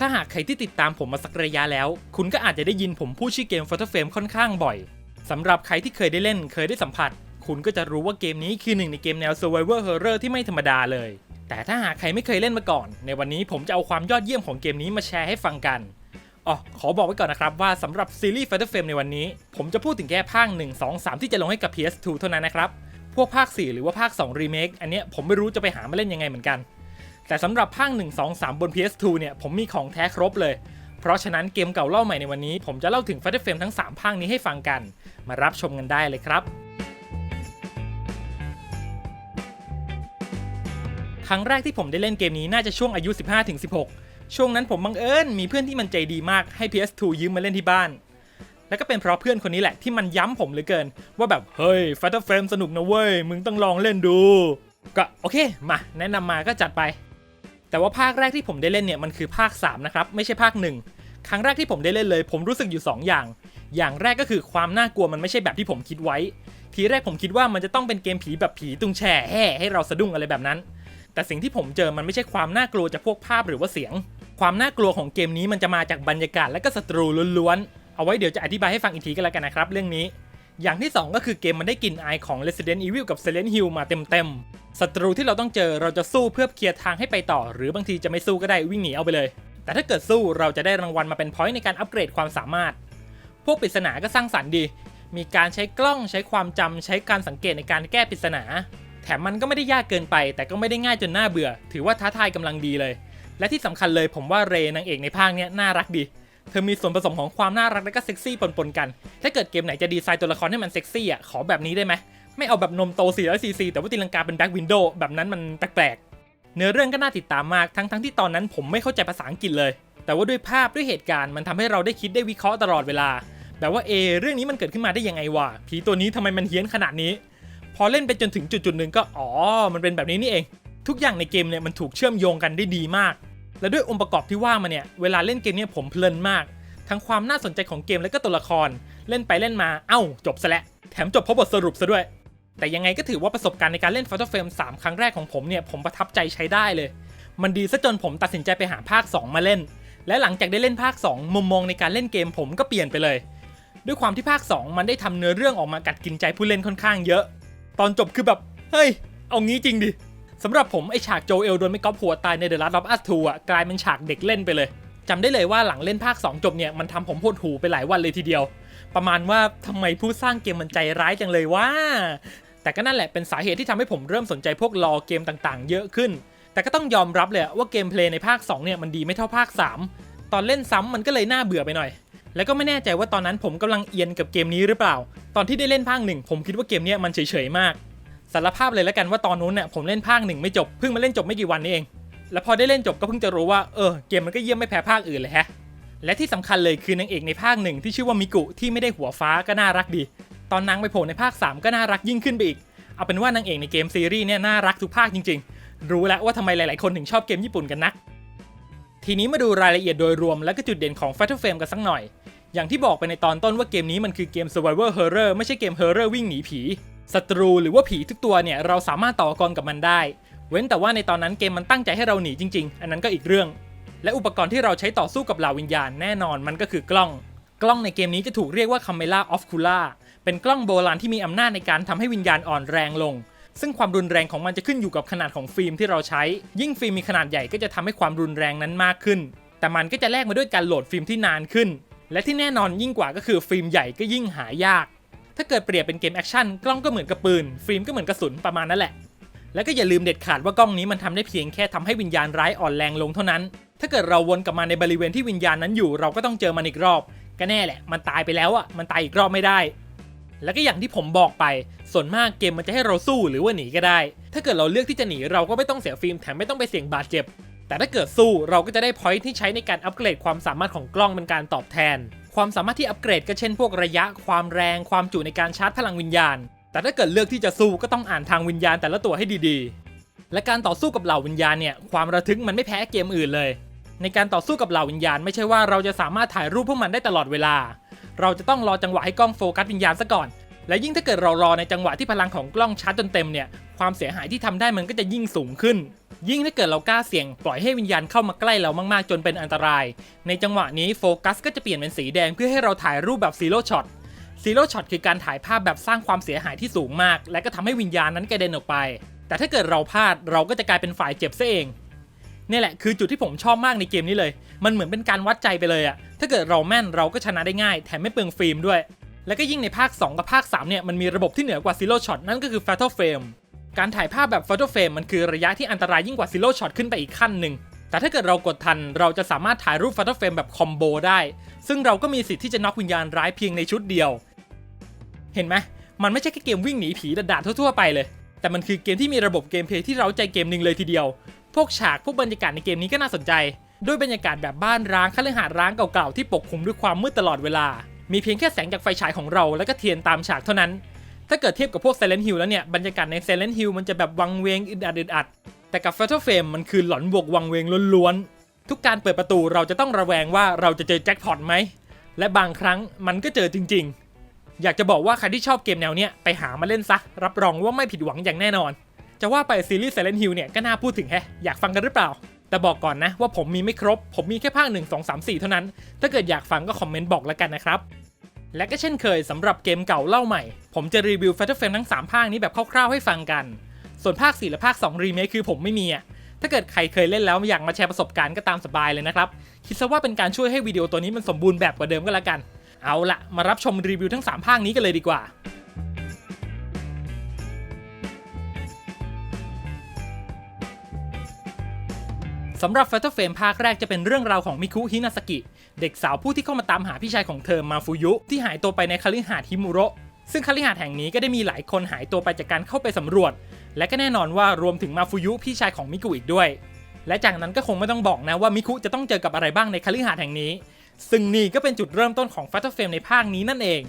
ถ้าหากใครที่ติดตามผมมาสักระยะแล้ว คุณก็อาจจะได้ยินผมพูดชื่อเกม Photo Frame ค่อนข้างบ่อยสำหรับใครที่เคยได้เล่นเคยได้สัมผัส คุณก็จะรู้ว่าเกมนี้คือหนึ่งในเกมแนว Survivor Horror ที่ไม่ธรรมดาเลย แต่ถ้าหากใครไม่เคยเล่นมาก่อน ในวันนี้ผมจะเอาความยอดเยี่ยมของเกมนี้มาแชร์ให้ฟังกันอ๋อขอบอกไว้ก่อนนะครับว่าสำหรับซีรีส์ Photo Frame ในวันนี้ ผมจะพูดถึงแค่ภาค 1 2 3 ที่จะลงให้กับ PS2 เท่านั้นนะครับ พวกภาค 4 หรือว่าภาค 2 Remake อันเนี้ยผมไม่รู้จะไปหามาเล่นยังไงเหมือนกัน แต่สำหรับภาค1 2 3 บน PS2 เนี่ยผมมีของแท้ครบเลย เพราะฉะนั้นเกมเก่าเล่าใหม่ในวันนี้ ผมจะเล่าถึง Photo Frame ทั้ง 3 ภาคนี้ให้ฟังกัน มารับชมกันได้เลยครับ ครั้งแรกที่ผมได้เล่นเกมนี้น่าจะช่วงอายุ 15-16 ช่วงนั้นผมบังเอิญมีเพื่อนที่มันใจดีมากให้ PS2 ยืมมาเล่นที่บ้านแล้วก็เป็นเพราะเพื่อนคนนี้แหละที่มันย้ำผมเหลือเกิน ว่าแบบ เฮ้ย Photo Frame สนุกนะเว้ย มึงต้องลองเล่นดู ก็โอเค มา แนะนำมาก็จัดไป แต่ว่าภาคแรกที่ผมได้เล่นเนี่ยมันคือภาค 3 นะครับ ไม่ใช่ภาค 1 ครั้งแรกที่ผมได้เล่นเลย ผมรู้สึกอยู่ 2 อย่าง อย่างแรกก็คือความน่ากลัวมันไม่ใช่แบบที่ผมคิดไว้ ทีแรกผมคิดว่ามันจะต้องเป็นเกมผีแบบผีตุงแช่แห่ให้เราสะดุ้งอะไรแบบนั้น แต่สิ่งที่ผมเจอมันไม่ใช่ความน่ากลัวจากพวกภาพหรือว่าเสียง ความน่ากลัวของเกมนี้มันจะมาจากบรรยากาศและก็ศัตรูล้วนๆเอาไว้เดี๋ยวจะอธิบายให้ฟังอีกทีก็แล้วกันนะครับเรื่องนี้ อย่างที่ 2 ก็คือเกมมันได้กลิ่นอายของ Resident Evil กับ Silent Hill มาเต็มๆศัตรูที่เราต้องเจอเราจะสู้เพื่อเคลียร์ทางให้ไปต่อ หรือบางทีจะไม่สู้ก็ได้วิ่งหนีเอาไปเลย แต่ถ้าเกิดสู้เราจะได้รางวัลมาเป็นพอยต์ในการอัปเกรดความสามารถ พวกปริศนาก็สร้างสรรค์ดี มีการใช้กล้องใช้ความจำใช้การสังเกตในการแก้ปริศนา แถมมันก็ไม่ได้ยากเกินไป แต่ก็ไม่ได้ง่ายจนน่าเบื่อ ถือว่าท้าทายกำลังดีเลย และที่สำคัญเลยผมว่าเรนางเอกในภาคเนี้ยน่ารักดี เธอมีส่วนผสมของความน่ารักและก็เซ็กซี่ปนๆกัน ถ้าเกิดเกมไหนจะดีไซน์ตัวละครให้มันเซ็กซี่อะขอแบบนี้ได้ไหมไม่เอาแบบนมโต400ซีซีแต่ว่าตีลังกาเป็นแบ็กวินโดว์แบบนั้นมันแปลกๆ เนื้อเรื่องก็น่าติดตามมากทั้งๆที่ตอนนั้นผมไม่เข้าใจภาษาอังกฤษเลย แต่ว่าด้วยภาพด้วยเหตุการณ์มันทำให้เราได้คิดได้วิเคราะห์ตลอดเวลา แบบว่าเอเรื่องนี้มันเกิดขึ้นมาได้ยังไงวะผีตัวนี้ทำไมมันเฮี้ยนขนาดนี้ พอเล่นไปจนถึงจุดจุดๆหนึ่งก็อ๋อมันเป็นแบบนี้นี่เอง ทุกอย่างในเกมเนี่ยมันถูกเชื่อมโยงกันได้ดีมาก และด้วยองค์ประกอบที่ว่ามาเนี่ย เวลาเล่นเกมเนี่ยผมเพลินมาก ทั้งความน่าสนใจของเกมและก็ตัวละคร เล่นไปเล่นมา เอ้า จบซะแล้วแถมจบเพราะบทสรุปซะด้วย แต่ยังไงก็ถือว่าประสบการณ์ในการเล่น Photo Frame 3 ครั้งแรกของผมเนี่ย ผมประทับใจใช้ได้เลย มันดีซะจนผมตัดสินใจไปหาภาค 2 มาเล่น และหลังจากได้เล่นภาค 2 มุมมองในการเล่นเกมผมก็เปลี่ยนไปเลย ด้วยความที่ภาค 2 มันได้ทำเนื้อเรื่องออกมากัดกินใจผู้เล่นค่อนข้างเยอะ ตอนจบคือแบบ เฮ้ย เอางี้จริงดิ สำหรับผมไอฉากโจเอลโดนไม่ก๊อปหัวตายใน The Last of Us 2อะกลายเป็นฉากเด็กเล่นไปเลยจำได้เลยว่าหลังเล่นภาค 2 จบเนี่ยมันทำผมหดหูไปหลายวันเลยทีเดียว ประมาณว่าทำไมผู้สร้างเกมมันใจร้ายจังเลยว่า แต่ก็นั่นแหละเป็นสาเหตุที่ทำให้ผมเริ่มสนใจพวกรอเกมต่างๆ เยอะขึ้น แต่ก็ต้องยอมรับเลยว่าเกมเพลย์ในภาค 2 เนี่ยมันดีไม่เท่าภาค 3 ตอนเล่นซ้ำมันก็เลยน่าเบื่อไปหน่อย แล้วก็ไม่แน่ใจว่าตอนนั้นผมกำลังเอียนกับเกมนี้หรือเปล่า ตอนที่ได้เล่นภาคหนึ่งผมคิดว่าเกมเนี้ยมันเฉยๆมาก สารภาพเลยแล้วกันว่าตอนนู้นเนี่ยผมเล่นภาคหนึ่งไม่จบเพิ่งมาเล่นจบไม่กี่วันนี้เอง แล้วพอได้เล่นจบก็เพิ่งจะรู้ว่าเออเกมมันก็เยี่ยมไม่แพ้ภาคอื่นเลยแฮะและที่สำคัญเลยคือนางเอกในภาคหนึ่งที่ชื่อว่ามิกุที่ไม่ได้หัวฟ้าก็น่ารักดี ตอนนางไปโผล่ในภาค 3 ก็น่ารักยิ่งขึ้นไปอีก เอาเป็นว่านางเอกในเกมซีรีส์เนี่ยน่ารักทุกภาคจริง ๆ รู้แล้วว่าทำไมหลาย ๆ คนถึงชอบเกมญี่ปุ่นกันนัก ทีนี้มาดูรายละเอียดโดยรวมและก็จุดเด่นของ Fatal Frame กันสักหน่อย อย่างที่บอกไปในตอนต้นว่าเกมนี้มันคือเกม Survivor Horror ไม่ใช่เกม Horror วิ่งหนีผี ศัตรูหรือว่าผีทุกตัวเนี่ยเราสามารถต่อกรกับมันได้ เว้นแต่ว่าในตอนนั้นเกมมันตั้งใจให้เราหนีจริง ๆ อันนั้นก็อีกเรื่อง และอุปกรณ์ที่เราใช้ต่อสู้กับเหล่าวิญญาณแน่นอนมันก็คือกล้อง กล้องในเกมนี้จะถูกเรียกว่า Camera of Kula เป็นกล้องโบราณที่มีอำนาจในการทำให้วิญญาณอ่อนแรงลง ซึ่งความรุนแรงของมันจะขึ้นอยู่กับขนาดของฟิล์มที่เราใช้ ยิ่งฟิล์มมีขนาดใหญ่ก็จะทำให้ความรุนแรงนั้นมากขึ้น แต่มันก็จะแลกมาด้วยการโหลดฟิล์มที่นานขึ้น และที่แน่นอนยิ่งกว่าก็คือฟิล์มใหญ่ก็ยิ่งหายาก ถ้าเกิดเปรียบเป็นเกมแอคชั่นกล้องก็เหมือนกับปืน ฟิล์มก็เหมือนกระสุนประมาณนั่นแหละ แล้วก็อย่าลืมเด็ดขาดว่ากล้องนี้มันทำได้เพียงแค่ทำให้วิญญาณร้ายอ่อนแรงลงเท่านั้น ถ้าเกิดเราวนกลับมาในบริเวณที่วิญญาณนั้นอยู่ เราก็ต้องเจอมันอีกรอบ ก็แน่แหละ มันตายไปแล้วอะ มันตายอีกรอบไม่ได้ แล้วก็อย่างที่ผมบอกไป ส่วนมากเกมมันจะให้เราสู้หรือว่าหนีก็ได้ ถ้าเกิดเราเลือกที่จะหนีเราก็ไม่ต้องเสียฟิล์มแถมไม่ต้องไปเสี่ยงบาดเจ็บ แต่ถ้าเกิดสู้เราก็จะได้พอยท์ที่ใช้ในการอัปเกรดความสามารถของกล้องเป็นการตอบแทน ความสามารถที่อัปเกรดก็เช่นพวกระยะความแรงความจุในการชาร์จพลังวิญญาณ แต่ถ้าเกิดเลือกที่จะสู้ก็ต้องอ่านทางวิญญาณแต่ละตัวให้ดีๆ และการต่อสู้กับเหล่าวิญญาณเนี่ยความระทึกมันไม่แพ้เกมอื่นเลย ในการต่อสู้กับเหล่าวิญญาณไม่ใช่ว่าเราจะสามารถถ่ายรูปพวกมันได้ตลอดเวลา เราจะต้องรอจังหวะให้กล้องโฟกัสวิญญาณซะก่อน และยิ่งถ้าเกิดเรารอในจังหวะที่พลังของกล้องชาร์จจนเต็มเนี่ย ความเสียหายที่ทำได้มันก็จะยิ่งสูงขึ้น ยิ่งถ้าเกิดเรากล้าเสี่ยง ปล่อยให้วิญญาณเข้ามาใกล้เรามากๆ จนเป็นอันตราย ในจังหวะนี้โฟกัสก็จะเปลี่ยนเป็นสีแดงเพื่อให้เราถ่ายรูปแบบซีโร่ช็อตซีโร่ช็อตคือการถ่ายภาพแบบสร้างความเสียหายที่สูงมาก และก็ทำให้วิญญาณนั้นกระเด็นออกไป แต่ถ้าเกิดเราพลาดเราก็จะกลายเป็นฝ่ายเจ็บซะเองนี่แหละคือจุดที่ผมชอบมากในเกมนี้เลย มันเหมือนเป็นการวัดใจไปเลยอะถ้าเกิดเราแม่นเราก็ชนะได้ง่าย แถมไม่เปลืองฟิล์มด้วย แล้วก็ยิ่งในภาค 2 กับภาค 3 เนี่ย มันมีระบบที่เหนือกว่า Zero Shot นั่นก็คือ Fatal Frame การถ่ายภาพแบบ Fatal Frame มันคือระยะที่อันตรายยิ่งกว่า Zero Shot ขึ้นไปอีกขั้นหนึ่งแต่ถ้าเกิดเรากดทันเราจะสามารถถ่ายรูป Fatal Frame แบบคอมโบได้ ซึ่งเราก็มีสิทธิ์ที่จะน็อกวิญญาณร้ายเพียงในชุดเดียว เห็นไหมมันไม่ใช่แค่เกมวิ่งหนีผีดาดๆทั่วๆไปเลย แต่มันคือเกมที่มีระบบเกมเพลย์ที่เราใจเกมหนึ่งเลยทีเดียว พวกฉากพวกบรรยากาศในเกมนี้ก็น่าสนใจ ด้วยบรรยากาศแบบบ้านร้างคฤหาสน์ร้างเก่าๆที่ปกคลุมด้วยความมืดตลอดเวลา มีเพียงแค่แสงจากไฟฉายของเราแล้วก็เทียนตามฉากเท่านั้น ถ้าเกิดเทียบกับพวก Silent Hill แล้วเนี่ย บรรยากาศใน Silent Hill มันจะแบบวังเวงอึดอัดอึดอัด แต่กับ Fatal Frame มันคือหลอนบวกวังเวงล้วนๆ ทุกการเปิดประตูเราจะต้องระแวงว่าเราจะเจอแจ็คพอตไหม และบางครั้งมันก็เจอจริงๆ อยากจะบอกว่าใครที่ชอบเกมแนวเนี้ยไปหามาเล่นซะ รับรองว่าไม่ผิดหวังอย่างแน่นอน จะว่าไปซีรีส์ Silent Hill เนี่ยก็น่าพูดถึงแฮะ อยากฟังกันหรือเปล่า แต่บอกก่อนนะว่าผมมีไม่ครบ ผมมีแค่ภาค1 2 3 4 เท่านั้น ถ้าเกิดอยากฟังก็คอมเมนต์บอกแล้วกันนะครับ และก็เช่นเคยสำหรับเกมเก่าเล่าใหม่ ผมจะรีวิว Fatal Frame ทั้ง 3 ภาคนี้แบบคร่าวๆให้ฟังกัน ส่วนภาค 4 และภาค 2 รีเมคคือผมไม่มีอะ ถ้าเกิดใครเคยเล่นแล้วอยากมาแชร์ประสบการณ์ก็ตามสบายเลยนะครับ คิดซะว่าเป็นการช่วยให้วิดีโอตัวนี้มันสมบูรณ์แบบกว่าเดิมก็แล้วกัน เอาละมารับชมรีวิวทั้ง 3 ภาคนี้กันเลยดีกว่าำหรับ Fatal Frame ภาคแรกจะเป็นเรื่องราวของมิคุฮินาสกิ เด็กสาวผู้ที่เข้ามาตามหาพี่ชายของเธอมาฟูยุ ที่หายตัวไปในคฤหาสน์ฮิมุโระซึ่งคฤหาสน์แห่งนี้ก็ได้มีหลายคนหายตัวไปจากการเข้าไปสำรวจ และก็แน่นอนว่ารวมถึงมาฟูยุพี่ชายของมิกุอีกด้วย และจากนั้นก็คงไม่ต้องบอกนะว่ามิคุจะต้องเจอกับอะไรบ้างในคฤหาสน์แห่งนี้ ซึ่งนี่ก็เป็นจุดเริ่มต้นของ Fatal Frame ในภาคนี้นั่นเอง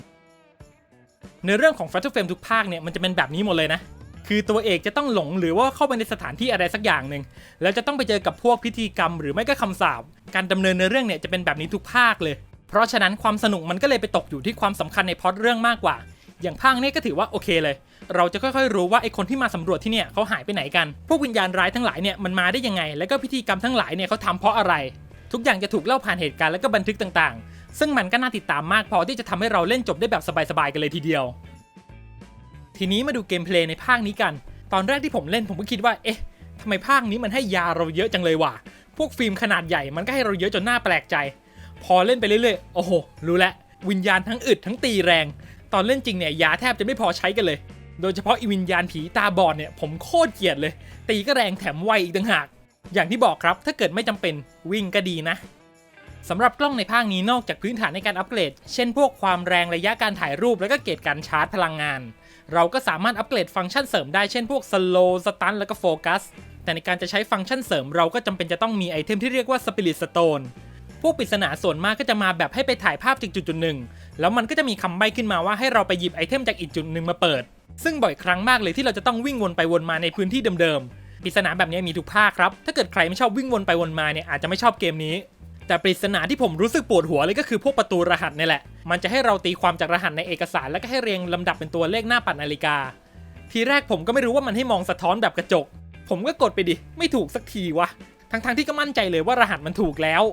ในเรื่องของ Fatal Frame ทุกภาคเนี่ยมันจะเป็นแบบนี้หมดเลยนะ คือตัวเอกจะต้องหลงหรือว่าเข้าไปในสถานที่อะไรสักอย่างหนึ่งแล้วจะต้องไปเจอกับพวกพิธีกรรม หรือไม่ก็คำสาปการดำเนินในเรื่องเนี่ยจะเป็นแบบนี้ทุกภาคเลย เพราะฉะนั้นความสนุกมันก็เลยไปตกอยู่ที่ความสำคัญในพอตเรื่องมากกว่า อย่างภาคนี้ก็ถือว่าโอเคเลย เราจะค่อยๆรู้ว่าไอคนที่มาสำรวจที่เนี่ยเขาหายไปไหนกัน พวกวิญญาณร้ายทั้งหลายเนี่ยมันมาได้ยังไง แล้วก็พิธีกรรมทั้งหลายเนี่ยเขาทำเพราะอะไร ทุกอย่างจะถูกเล่าผ่านเหตุการณ์และก็บันทึกต่างๆ ซึ่งมันก็น่าติดตามมากพอที่จะทำให้เราเล่นจบได้แบบสบายๆกันเลยทีเดียว ทีนี้มาดูเกมเพลย์ในภาคนี้กัน ตอนแรกที่ผมเล่นผมก็คิดว่า เอ๊ะทำไมภาคนี้มันให้ยาเราเยอะจังเลยว่ะ พวกฟิล์มขนาดใหญ่มันก็ให้เราเยอะจนน่าแปลกใจ พอเล่นไปเรื่อยๆ โอ้โห รู้แล้ววิญญาณทั้งอึดทั้งตีแรง ตอนเล่นจริงเนี่ยยาแทบจะไม่พอใช้กันเลย โดยเฉพาะอีวิญญาณผีตาบอดเนี่ยผมโคตรเกลียดเลย ตีก็แรงแถมไวอีกต่างหาก อย่างที่บอกครับถ้าเกิดไม่จำเป็นวิ่งก็ดีนะสำหรับกล้องในภาคนี้นอกจากพื้นฐานในการอัปเกรด เช่นพวกความแรงระยะการถ่ายรูปและก็เกรดการชาร์จพลังงาน เราก็สามารถอัปเกรดฟังก์ชันเสริมได้เช่นพวก slow stun แล้วก็ focus แต่ในการจะใช้ฟังก์ชันเสริมเราก็จำเป็นจะต้องมีไอเทมที่เรียกว่า spirit stone พวกปริศนาส่วนมากก็จะมาแบบให้ไปถ่ายภาพจากจุดจุดหนึ่งแล้วมันก็จะมีคำใบ้ขึ้นมาว่าให้เราไปหยิบไอเทมจากอีกจุดหนึ่งมาเปิด ซึ่งบ่อยครั้งมากเลยที่เราจะต้องวิ่งวนไปวนมาในพื้นที่เดิมๆปริศนาแบบนี้มีทุกภาคครับถ้าเกิดใครไม่ชอบวิ่งวนไปวนมาเนี่ยอาจจะไม่ชอบเกมนี้ แต่ปริศนาที่ผมรู้สึกปวดหัวเลยก็คือพวกประตูรหัสนี่แหละ มันจะให้เราตีความจากรหัสในเอกสารแล้วก็ให้เรียงลำดับเป็นตัวเลขหน้าปัดนาฬิกา ทีแรกผมก็ไม่รู้ว่ามันให้มองสะท้อนแบบกระจก ผมก็กดไปดิ ไม่ถูกสักทีวะ ทั้งๆที่ก็มั่นใจเลยว่ารหัสมันถูกแล้ว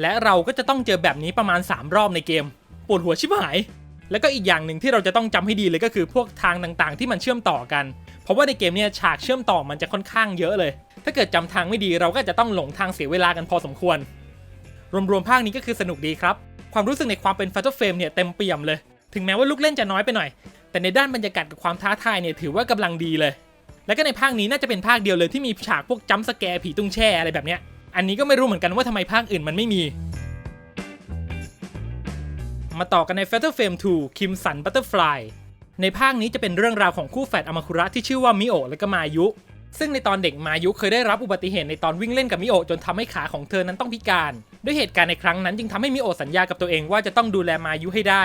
และเราก็จะต้องเจอแบบนี้ประมาณ 3 รอบในเกม ปวดหัวชิบหาย แล้วก็อีกอย่างหนึ่งที่เราจะต้องจำให้ดีเลยก็คือพวกทางต่างๆ ที่มันเชื่อมต่อกัน เพราะว่าในเกมเนี่ยฉากเชื่อมต่อมันจะค่อนข้างเยอะเลย ถ้าเกิดจำทางไม่ดีเราก็จะต้องหลงทางเสียเวลากันพอสมควร รวมๆภาคนี้ก็คือสนุกดีครับ ความรู้สึกในความเป็น Fatal Frame เนี่ยเต็มเปี่ยมเลย ถึงแม้ว่าลูกเล่นจะน้อยไปหน่อย แต่ในด้านบรรยากาศกับความท้าทายเนี่ยถือว่ากำลังดีเลย แล้วก็ในภาคนี้น่าจะเป็นภาคเดียวเลยที่มีฉากพวกจัมป์สแกร์ผีตุ้งแช่อะไรแบบเนี้ย อันนี้ก็ไม่รู้เหมือนกันว่าทำไมภาคอื่นมันไม่มี มาต่อกันใน Fatal Frame 2 Kim Sun Butterfly ในภาคนี้จะเป็นเรื่องราวของคู่แฝดอมาคุระที่ชื่อว่ามิโอและก็มายุ ซึ่งในตอนเด็กมายุเคยได้รับอุบัติเหตุในตอนวิ่งเล่นกับมิโอจนทำให้ขาของเธอนั้นต้องพิการ ด้วยเหตุการณ์ในครั้งนั้นจึงทำให้มิโอสัญญากับตัวเองว่าจะต้องดูแลมายุให้ได้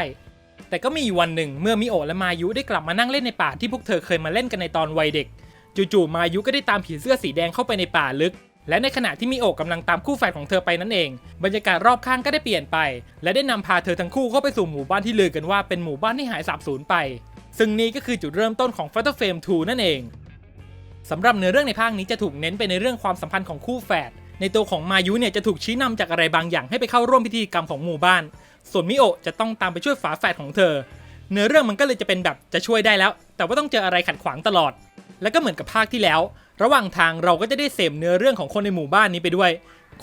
แต่ก็มีอยู่วันหนึ่งเมื่อมิโอและมายุได้กลับมานั่งเล่นในป่าที่พวกเธอเคยมาเล่นกันในตอนวัยเด็ก จู่ๆมายุก็ได้ตามผีเสื้อสีแดงเข้าไปในป่าลึก และในขณะที่มิโอกำลังตามคู่แฝดของเธอไปนั่นเอง บรรยากาศรอบข้างก็ได้เปลี่ยนไป และได้นำพาเธอทั้งคู่เข้าไปสู่หมู่บ้านที่ลือกันว่าเป็นหมู่บ้านที่หายสาบสูญไป ซึ่งนี่ก็คือจุดเริ่มต้นของ Fatal Frame 2 นั่นเอง สำหรับเนื้อเรื่องในภาคนี้จะถูกเน้นไปในเรื่องความสัมพันธ์ของคู่แฝด ในตัวของมายุเนี่ยจะถูกชี้นำจากอะไรบางอย่างให้ไปเข้าร่วมพิธีกรรมของหมู่บ้าน ส่วนมิโอะจะต้องตามไปช่วยฝาแฝดของเธอ เนื้อเรื่องมันก็เลยจะเป็นแบบจะช่วยได้แล้ว แต่ว่าต้องเจออะไรขัดขวางตลอด แล้วก็เหมือนกับภาคที่แล้ว ระหว่างทางเราก็จะได้เสพเนื้อเรื่องของคนในหมู่บ้านนี้ไปด้วย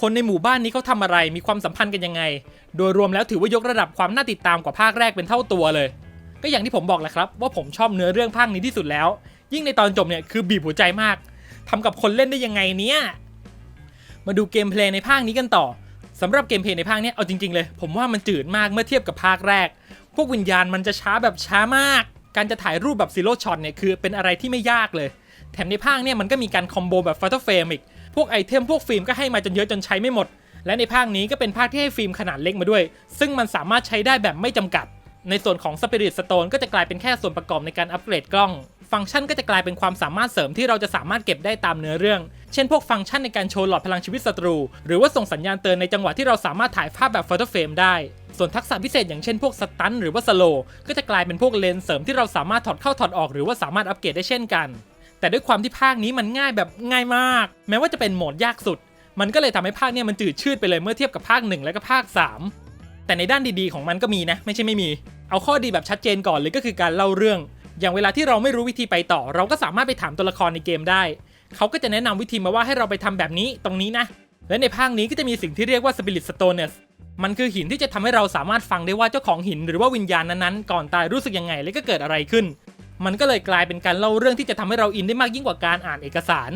คนในหมู่บ้านนี้เขาทำอะไร มีความสัมพันธ์กันยังไง โดยรวมแล้วถือว่ายกระดับความน่าติดตามกว่าภาคแรกเป็นเท่าตัวเลย ก็อย่างที่ผมบอกแหละครับ ว่าผมชอบเนื้อเรื่องภาคนี้ที่สุดแล้ว ยิ่งในตอนจบเนี่ยคือบีบหัวใจมากทำกับคนเล่นได้ยังไงเนี่ย มาดูเกมเพลย์ในภาคนี้กันต่อสำหรับเกมเพลย์ในภาคเนี้ยเอาจริงๆเลย ผมว่ามันจืดมากเมื่อเทียบกับภาคแรก พวกวิญญาณมันจะช้าแบบช้ามาก การจะถ่ายรูปแบบซีโร่ช็อตเนี่ยคือเป็นอะไรที่ไม่ยากเลย แถมในภาคเนี่ยมันก็มีการคอมโบแบบฟัตเตอร์เฟรมอีก พวกไอเทมพวกฟิล์มก็ให้มาจนเยอะจนใช้ไม่หมด และในภาคนี้ก็เป็นภาคที่ให้ฟิล์มขนาดเล็กมาด้วย ซึ่งมันสามารถใช้ได้แบบไม่จำกัด ในส่วนของ Spirit Stone ก็จะกลายเป็นแค่ส่วนประกอบในการอัปเกรดกล้อง ฟังก์ชันก็จะกลายเป็นความสามารถเสริมที่เราจะสามารถเก็บได้ตามเนื้อเรื่อง เช่นพวกฟังก์ชันในการโชว์หลอดพลังชีวิตศัตรู หรือว่าส่งสัญญาณเตือนในจังหวะที่เราสามารถถ่ายภาพแบบ Photo Frame ได้ ส่วนทักษะพิเศษอย่างเช่นพวกสตันหรือว่าสโลก็จะกลายเป็นพวกเลนส์เสริมที่เราสามารถถอดเข้าถอดออกหรือว่าสามารถอัปเกรดได้เช่นกัน แต่ด้วยความที่ภาคนี้มันง่ายแบบง่ายมาก แม้ว่าจะเป็นโหมดยากสุด มันก็เลยทำให้ภาคเนี้ยมันจืดชืดไปเลยเมื่อเทียบกับภาค 1 และก็ภาค 3 แต่ในด้านดีๆของมันก็มีนะ ไม่ใช่ไม่มี เอาข้อดีแบบชัดเจนก่อนเลยก็คือการเล่าเรื่อง อย่างเวลาที่เราไม่รู้วิธีไปต่อ เราก็สามารถไปถามตัวละครในเกมได้ เขาก็จะแนะนำวิธีมาว่าให้เราไปทำแบบนี้ตรงนี้นะ และในภาคนี้ก็จะมีสิ่งที่เรียกว่า Spirit Stones มันคือหินที่จะทำให้เราสามารถฟังได้ว่าเจ้าของหินหรือว่าวิญญาณนั้นๆก่อนตายรู้สึกยังไงและก็เกิดอะไรขึ้น มันก็เลยกลายเป็นการเล่าเรื่องที่จะทำให้เราอินได้มากยิ่งกว่าการอ่านเอกสาร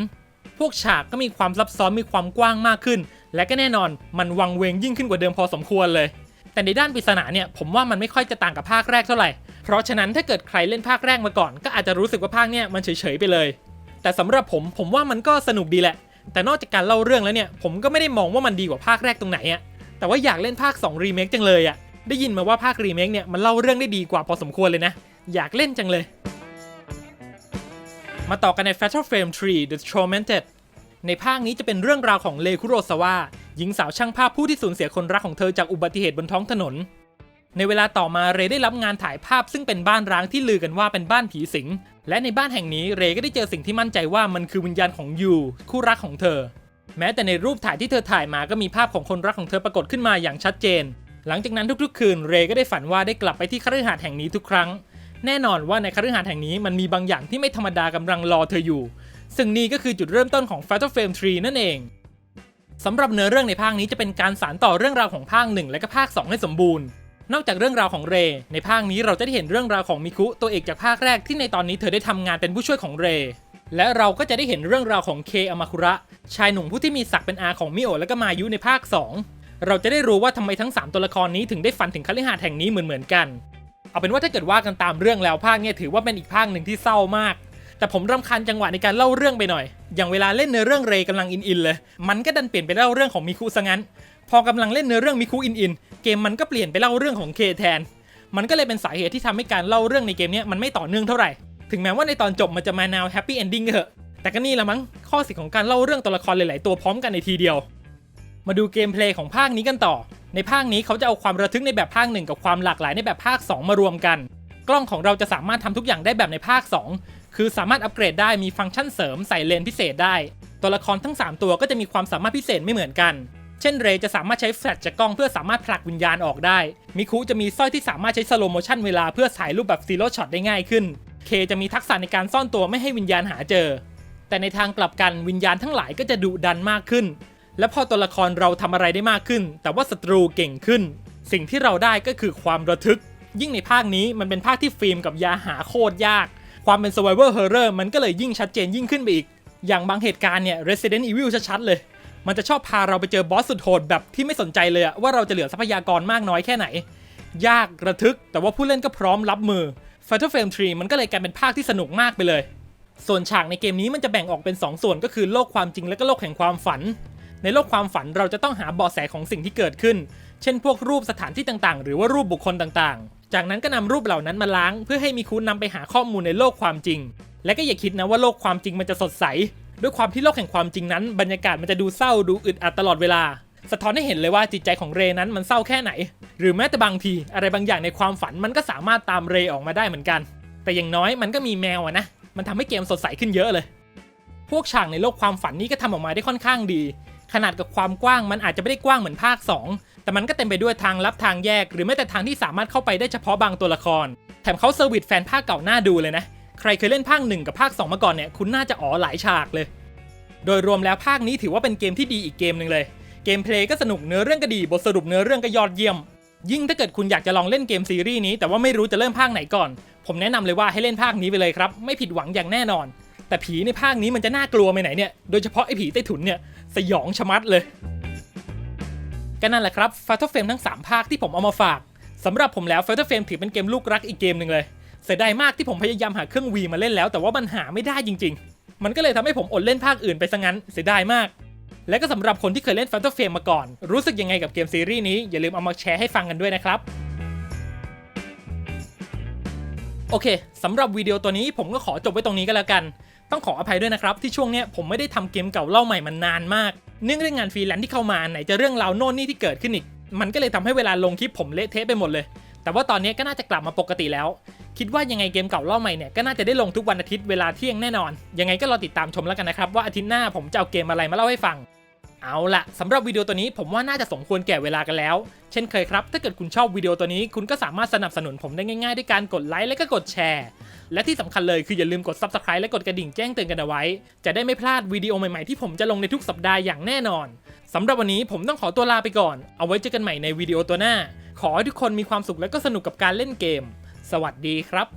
พวกฉากก็มีความซับซ้อนมีความกว้างมากขึ้น และก็แน่นอนมันวังเวงยิ่งขึ้นกว่าเดิมพอสมควรเลย แต่ในด้านปริศนาเนี่ยผมว่ามันไม่ค่อยจะต่างกับภาคแรกเท่าไหร่ เพราะฉะนั้นถ้าเกิดใครเล่นภาคแรกมาก่อน ก็อาจจะรู้สึกว่าภาคเนี่ยมันเฉยๆไปเลย แต่สำหรับผมผมว่ามันก็สนุกดีแหละ แต่นอกจากการเล่าเรื่องแล้วเนี่ยผมก็ไม่ได้มองว่ามันดีกว่าภาคแรกตรงไหนอะแต่ว่าอยากเล่นภาค2รีเมคจังเลยอะได้ยินมาว่าภาครีเมคเนี่ยมันเล่าเรื่องได้ดีกว่าพอสมควรเลยนะ อยากเล่นจังเลย มาต่อกันใน Fatal Frame 3 The Tormented ในภาคนี้จะเป็นเรื่องราวของเลคุโรซาวะหญิงสาวช่างภาพผู้ที่สูญเสียคนรักของเธอจากอุบัติเหตุบนท้องถนน ในเวลาต่อมาเรได้รับงานถ่ายภาพซึ่งเป็นบ้านร้างที่ลือกันว่าเป็นบ้านผีสิง และในบ้านแห่งนี้เรก็ได้เจอสิ่งที่มั่นใจว่ามันคือวิญญาณของยูคู่รักของเธอ แม้แต่ในรูปถ่ายที่เธอถ่ายมาก็มีภาพของคนรักของเธอปรากฏขึ้นมาอย่างชัดเจน หลังจากนั้นทุกๆ คืนเรก็ได้ฝันว่าได้กลับไปที่คฤหาสน์แห่งนี้ทุกครั้ง แน่นอนว่าในคฤหาสน์แห่งนี้มันมีบางอย่างที่ไม่ธรรมดากำลังรอเธออยู่ ซึ่งนี่ก็คือจุดเริ่มต้นของ Fatal Frame 3 นั่นเองสำหรับเนื้อเรื่องในภาคนี้จะเป็นการสานต่อเรื่องราวของภาค 1 และก็ภาค 2 ให้สมบูรณ์ นอกจากเรื่องราวของเร ในภาคนี้เราจะได้เห็นเรื่องราวของมิคุตัวเอกจากภาคแรกที่ในตอนนี้เธอได้ทำงานเป็นผู้ช่วยของเร และเราก็จะได้เห็นเรื่องราวของเคอามาคุระ ชายหนุ่มผู้ที่มีศักดิ์เป็นอาของมิโอและก็มายุในภาค 2 เราจะได้รู้ว่าทำไมทั้ง 3 ตัวละครนี้ถึงได้ฝันถึงคฤหาสน์แห่งนี้เหมือนๆกัน เอาเป็นว่าถ้าเกิดว่ากันตามเรื่องแล้วภาคเนี้ถือว่าเป็นอีกภาคหนึ่งที่เศร้ามาก แต่ผมรำคาญจังหวะในการเล่าเรื่องไปหน่อย อย่างเวลาเล่นเนื้อเรื่องเรย์กำลังอินอินเลย มันก็ดันเปลี่ยนไปเล่าเรื่องของมิคุซะงั้นพอกำลังเล่นเนื้อเรื่องมิคุอินอิน เกมมันก็เปลี่ยนไปเล่าเรื่องของเคแทน มันก็เลยเป็นสาเหตุที่ทำให้การเล่าเรื่องในเกมนี้มันไม่ต่อเนื่องเท่าไหร่ ถึงแม้ว่าในตอนจบมันจะมาแนวแฮปปี้เอนดิ้งก็เถอะ แต่ก็นี่ละมั้ง ข้อเสียของการเล่าเรื่องตัวละครหลาย ๆ ตัวพร้อมกันในทีเดียว มาดูเกมเพลย์ของภาคนี้กันต่อ ในภาคนี้เขาจะเอาความระทึกในแบบภาคหนึ่งกับความหลากหลายในแบบภาค 2 มารวมกัน กล้องของเราจะสามารถทำทุกอย่างได้แบบในภาค 2 คือสามารถอัปเกรดได้มีฟังก์ชันเสริมใส่เลนส์พิเศษได้ ตัวละครทั้ง 3 ตัวก็จะมีความสามารถพิเศษไม่เหมือนกัน เช่นเรจะสามารถใช้แฟลชจากกล้องเพื่อสามารถผลักวิญญาณออกได้ มิคุจะมีสร้อยที่สามารถใช้สโลโมชันเวลาเพื่อถ่ายรูปแบบซีโร่ช็อตได้ง่ายขึ้น เคจะมีทักษะในการซ่อนตัวไม่ให้วิญญาณหาเจอ แต่ในทางกลับกันวิญญาณทั้งหลายก็จะดุดันมากขึ้น และพอตัวละครเราทำอะไรได้มากขึ้น แต่ว่าศัตรูเก่งขึ้น สิ่งที่เราได้ก็คือความระทึก ยิ่งในภาคนี้มันเป็นภาคที่ฟิล์มกับยาหาโคตรยาก ความเป็น survival horror มันก็เลยยิ่งชัดเจนยิ่งขึ้นไปอีก อย่างบางเหตุการณ์เนี่ย Resident Evil ชัดๆเลย มันจะชอบพาเราไปเจอบอสสุดโหดแบบที่ไม่สนใจเลยว่าเราจะเหลือทรัพยากรมากน้อยแค่ไหน ยากระทึก แต่ว่าผู้เล่นก็พร้อมรับมือ Fatal Frame 3 มันก็เลยกลายเป็นภาคที่สนุกมากไปเลย ส่วนฉากในเกมนี้มันจะแบ่งออกเป็น 2 ส่วนก็คือโลกความจริงและก็โลกแห่งความฝัน ในโลกความฝันเราจะต้องหาเบาะแสของสิ่งที่เกิดขึ้น เช่น พวกรูปสถานที่ต่างๆ หรือว่ารูปบุคคลต่างๆ จากนั้นก็นำรูปเหล่านั้นมาล้าง เพื่อให้มีคุณนำไปหาข้อมูลในโลกความจริง และก็อย่าคิดนะว่าโลกความจริงมันจะสดใส ด้วยความที่โลกแห่งความจริงนั้น บรรยากาศมันจะดูเศร้าดูอึดอัดตลอดเวลา สะท้อนให้เห็นเลยว่าจิตใจของเรนั้นมันเศร้าแค่ไหน หรือแม้แต่บางที อะไรบางอย่างในความฝันมันก็สามารถตามเรออกมาได้เหมือนกัน แต่อย่างน้อยมันก็มีแมวอะนะมันทำให้เกมสดใสขึ้นเยอะเลย พวกฉากในโลกความฝันนี้ก็ทำออกมาได้ค่อนข้างดี ขนาดกับความกว้างมันอาจจะไม่ได้กว้างเหมือนภาค 2 แต่มันก็เต็มไปด้วยทางลับทางแยก หรือแม้แต่ทางที่สามารถเข้าไปได้เฉพาะบางตัวละคร แถมเขาเซอร์วิสแฟนภาคเก่าหน้าดูเลยนะ ใครเคยเล่นภาค 1 กับภาค 2 มาก่อนเนี่ยคุณน่าจะอ๋อหลายฉากเลย โดยรวมแล้วภาคนี้ถือว่าเป็นเกมที่ดีอีกเกมหนึ่งเลย เกมเพลย์ก็สนุกเนื้อเรื่องก็ดีบทสรุปเนื้อเรื่องก็ยอดเยี่ยม ยิ่งถ้าเกิดคุณอยากจะลองเล่นเกมซีรีส์นี้แต่ว่าไม่รู้จะเริ่มภาคไหนก่อน ผมแนะนำเลยว่าให้เล่นภาคนี้ไปเลยครับไม่ผิดหวังอย่างแน่นอน แต่ผีในภาคนี้มันจะน่ากลัวไปไหนเนี่ยโดยเฉพาะไอ้ผีใต้ถุนเนี่ยสยองชะมัดเลยก็นั่นแหละครับ f a t a l Frame ทั้ง 3 ภาคที่ผมเอามาฝากสำหรับผมแล้ว f a t a l Frame ถือเป็นเกมลูกรักอีกเกมหนึ่งเลย เสียดายมากที่ผมพยายามหาเครื่อง V มาเล่นแล้ว แต่ว่ามันหาไม่ได้จริง ๆ มันก็เลยทำให้ผมอดเล่นภาคอื่นไปซะงั้นเสียดายมาก และก็สำหรับคนที่เคยเล่น f a t a l Frame มาก่อน รู้สึกยังไงกับเกมซีรีส์นี้อย่าลืมเอามาแชร์ให้ฟังกันด้วยนะครับโอเคสำหรับวิดีโอตัวนี้ผมก็ขอจบไว้ตรงนี้ก็แล้วกัน ต้องขออภัยด้วยนะครับ ที่ช่วงเนี้ยผมไม่ได้ทำเกมเก่าเล่าใหม่มานานมาก เนื่องด้วยงานฟรีแลนซ์ที่เข้ามาไหนจะเรื่องราวโน่นนี่ที่เกิดขึ้นอีก มันก็เลยทำให้เวลาลงคลิปผมเละเทะไปหมดเลย แต่ว่าตอนนี้ก็น่าจะกลับมาปกติแล้ว คิดว่ายังไงเกมเก่าเล่าใหม่เนี่ยก็น่าจะได้ลงทุกวันอาทิตย์เวลาเที่ยงแน่นอน ยังไงก็รอติดตามชมแล้วกันนะครับว่าอาทิตย์หน้าผมจะเอาเกมอะไรมาเล่าให้ฟัง เอาละสำหรับวิดีโอตัวนี้ผมว่าน่าจะสมควรแก่เวลากันแล้ว เช่นเคยครับ ถ้าเกิดคุณชอบวิดีโอตัวนี้ คุณก็สามารถสนับสนุนผมได้ง่ายๆด้วยการกดไลค์และก็กดแชร์ และที่สำคัญเลยคืออย่าลืมกด subscribe และกดกระดิ่งแจ้งเตือนกันเอาไว้ จะได้ไม่พลาดวิดีโอใหม่ๆที่ผมจะลงในทุกสัปดาห์อย่างแน่นอนสำหรับวันนี้ผมต้องขอตัวลาไปก่อน เอาไว้เจอกันใหม่ในวิดีโอตัวหน้า ขอให้ทุกคนมีความสุขและก็สนุกกับการเล่นเกม สวัสดีครับ